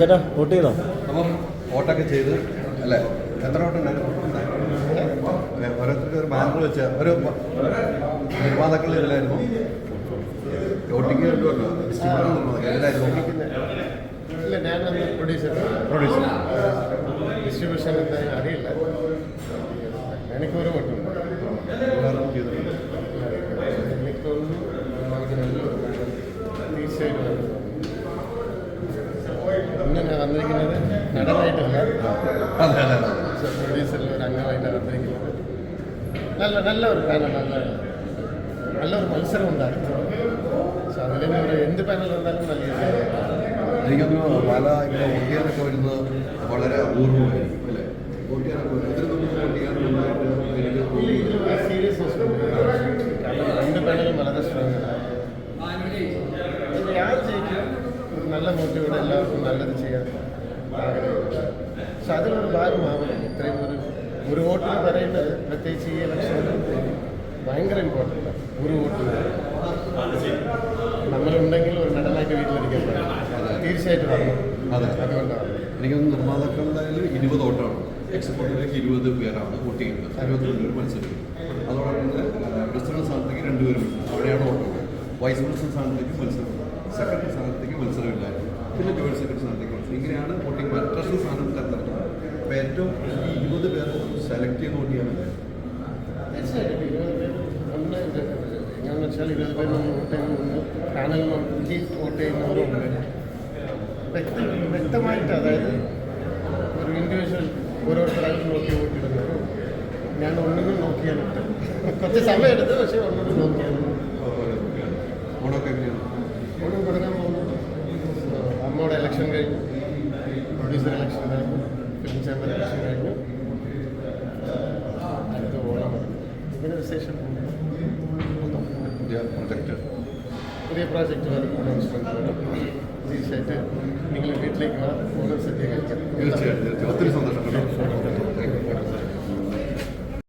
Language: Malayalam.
ചേട്ടാ വോട്ട് ചെയ്തോ? അപ്പം വോട്ടൊക്കെ ചെയ്ത് അല്ലേ? എത്ര വോട്ടുണ്ടായിരുന്നു ഓരോരുത്തർക്ക് ഒരു ബാനർ വെച്ച ഒരു നിർമ്മാതാക്കൾ ഇതിലായിരുന്നു വോട്ടിങ് ഇല്ല ഞാനന്ന് പ്രൊഡ്യൂസർ പ്രൊഡ്യൂസർ ഡിസ്ട്രിബ്യൂഷൻ എന്തായാലും അറിയില്ല. എനിക്ക് ഒരു വോട്ടുണ്ട് ചെയ്തിട്ടുണ്ട് എനിക്ക് തോന്നുന്നു നമുക്ക് നല്ലൊരു തീർച്ചയായിട്ടും നല്ലതാണ്. ഇന്ന് ഞാൻ വന്നിരിക്കുന്നത്. നടനായിട്ടല്ല അതെ അതെ അതെ. പ്രൊഡ്യൂസറിൽ ഒരു അംഗമായിട്ടാണ് വന്നിരിക്കുന്നത്. നല്ല നല്ല ഒരു പാനൽ നല്ല നല്ലൊരു മത്സരം ഉണ്ടായിരുന്നു. സോ അതിൽ ഒരു എന്ത് പാനൽ വന്നാലും നല്ല എനിക്കൊന്ന് പല ഇങ്ങനെ വോട്ടിയാനൊക്കെ വരുന്നത് വളരെ അപൂർവമായിരിക്കും അല്ലേ? ഇതിന് മുമ്പ് വോട്ടിയാൻ നന്നായിട്ട് എനിക്ക് സീരിയസ് കാരണം രണ്ട് പാനലും വളരെ സ്ട്രോങ് ഞാൻ മോട്ടീവോടെ എല്ലാവർക്കും നല്ലത് ചെയ്യാൻ ആഗ്രഹമുണ്ട്. പക്ഷെ അതിനൊരു ഭാഗമാവണം ഇത്രയും ഒരു ഒരു വോട്ടിന് പറയുന്നത് പ്രത്യേകിച്ച് ഈ ഇലക്ഷനിൽ ഭയങ്കര ഇമ്പോർട്ടന്റ് ഒരു വോട്ടിന് നമ്മളുണ്ടെങ്കിൽ ഒരു മെഡലായിട്ട് വീട്ടിലിരിക്കാൻ പറ്റും. തീർച്ചയായിട്ടും വരണം അതെ. അതുകൊണ്ടാണ്. എനിക്കൊന്ന് നിർമ്മാതാക്കളുടെ ഇരുപത് വോട്ടാണ്. എക്സിക്യൂട്ടീവിലേക്ക് ഇരുപത് പേരാണ് വോട്ട് ചെയ്യുന്നത്. ഇരുപത്തിരണ്ട് പേര് മത്സരിക്കും. അതോടൊപ്പം തന്നെ പ്രസിഡന്റ് സ്ഥാനത്തേക്ക് രണ്ടുപേരും അവിടെയാണ് വോട്ടുള്ളത് വൈസ് പ്രസിഡന്റ് സ്ഥാനത്തേക്ക് മത്സരം. സെക്രട്ടറി സ്ഥാനത്തേക്ക് മത്സരമില്ലായിരുന്നു പിന്നെ ജോയിന്റ് സെക്രട്ടറി മത്സരം ഇങ്ങനെയാണ് വോട്ടിംഗ് ട്രഷറി സാധനം തിരഞ്ഞെടുക്കുന്നത് അപ്പോൾ ഏറ്റവും ഈ ഇരുപത് പേർ സെലക്ട് ചെയ്ത് വോട്ട് ചെയ്യാനല്ലേ തീർച്ചയായിട്ടും. ഇരുപത് പേര് ഒന്ന് ഇത് എങ്ങനെയാണെന്ന് വെച്ചാൽ ഇരുപത് പേര് നമ്മൾ വോട്ട് ചെയ്യുന്ന ഒന്ന് നോക്കി വോട്ട് ചെയ്യുന്നവരുണ്ട് വ്യക്തി വ്യക്തമായിട്ട് അതായത് ഒരു ഇൻഡിവിജ്വൽ ഓരോരുത്തരായിട്ട് നോക്കി വോട്ടിടുന്നു ഞാൻ ഒന്നിനും നോക്കിയാണ് കുറച്ച് സമയം എടുത്ത് പക്ഷേ ഒന്നിനും അമ്മയുടെ ഇലക്ഷൻ കഴിഞ്ഞു. പ്രൊഡ്യൂസർ ഇലക്ഷൻ കഴിഞ്ഞു. ഫിലിം ചേംബർ ഇലക്ഷൻ കഴിഞ്ഞു. അടുത്ത ഓണം. ഇങ്ങനെ വിശേഷം പുതിയ പ്രൊജക്റ്റ് പുതിയ പ്രോജക്റ്റ് വരും. അനൗൺസ്മെന്റ് വരും. തീർച്ചയായിട്ട് നിങ്ങൾ വീട്ടിലേക്ക് ഓണം കഴിക്കാം തീർച്ചയായിട്ടും